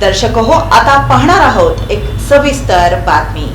दर्शक हो आता पाहणार आहोत एक सविस्तर बातमी.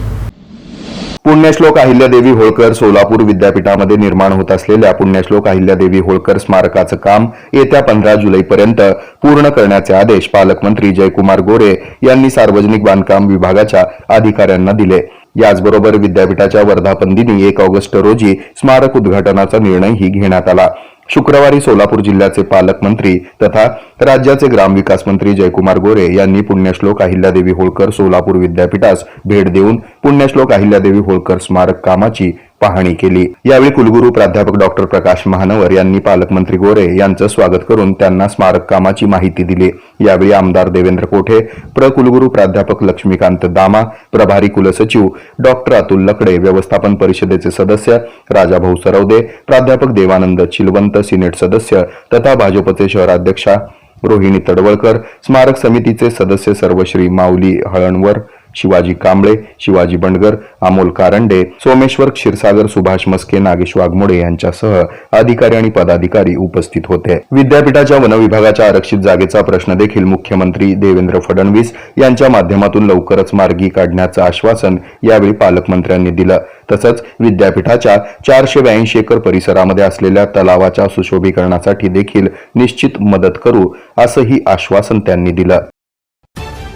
पुण्यश्लोक अहिल्यादेवी होळकर सोलापूर विद्यापीठामध्ये निर्माण होत असलेल्या पुण्यश्लोक अहिल्यादेवी होळकर स्मारकाचं काम येत्या पंधरा जुलैपर्यंत पूर्ण करण्याचे आदेश पालकमंत्री जयकुमार गोरे यांनी सार्वजनिक बांधकाम विभागाच्या अधिकाऱ्यांना दिले. याचबरोबर विद्यापीठाच्या वर्धापन दिनी एक ऑगस्ट रोजी स्मारक उद्घाटनाचा निर्णयही घेण्यात आला. शुक्रवारी सोलापूर जिल्ह्याचे पालकमंत्री तथा राज्याचे ग्रामविकास मंत्री जयकुमार गोरे यांनी पुण्यश्लोक अहिल्यादेवी होळकर सोलापूर विद्यापीठास भेट देऊन पुण्यश्लोक अहिल्यादेवी होळकर स्मारक कामाची पाहणी केली. यावेळी कुलगुरू प्राध्यापक डॉक्टर प्रकाश महानवर यांनी पालकमंत्री गोरे यांचं स्वागत करून त्यांना स्मारक कामाची माहिती दिली. यावेळी आमदार देवेंद्र कोठे प्र कुलगुरू प्राध्यापक लक्ष्मीकांत दामा प्रभारी कुलसचिव डॉक्टर अतुल लकडे व्यवस्थापन परिषदेचे सदस्य राजाभाऊ सरवदे प्राध्यापक देवानंद चिलवंत सिनेट सदस्य तथा भाजपचे शहराध्यक्षा रोहिणी तडवळकर स्मारक समितीचे सदस्य सर्वश्री माऊली हळणवर शिवाजी कांबळे शिवाजी बंडगर अमोल कारंडे सोमेश्वर क्षीरसागर सुभाष मस्के नागेश वाघमोडे यांच्यासह अधिकारी आणि पदाधिकारी उपस्थित होते. विद्यापीठाच्या वन विभागाच्या आरक्षित जागेचा प्रश्न देखील मुख्यमंत्री देवेंद्र फडणवीस यांच्या माध्यमातून लवकरच मार्गी काढण्याचं आश्वासन यावेळी पालकमंत्र्यांनी दिलं. तसंच विद्यापीठाच्या चारशे ब्याऐंशी एकर परिसरामध्ये असलेल्या तलावाच्या सुशोभीकरणासाठी देखील निश्चित मदत करू असंही आश्वासन त्यांनी दिलं.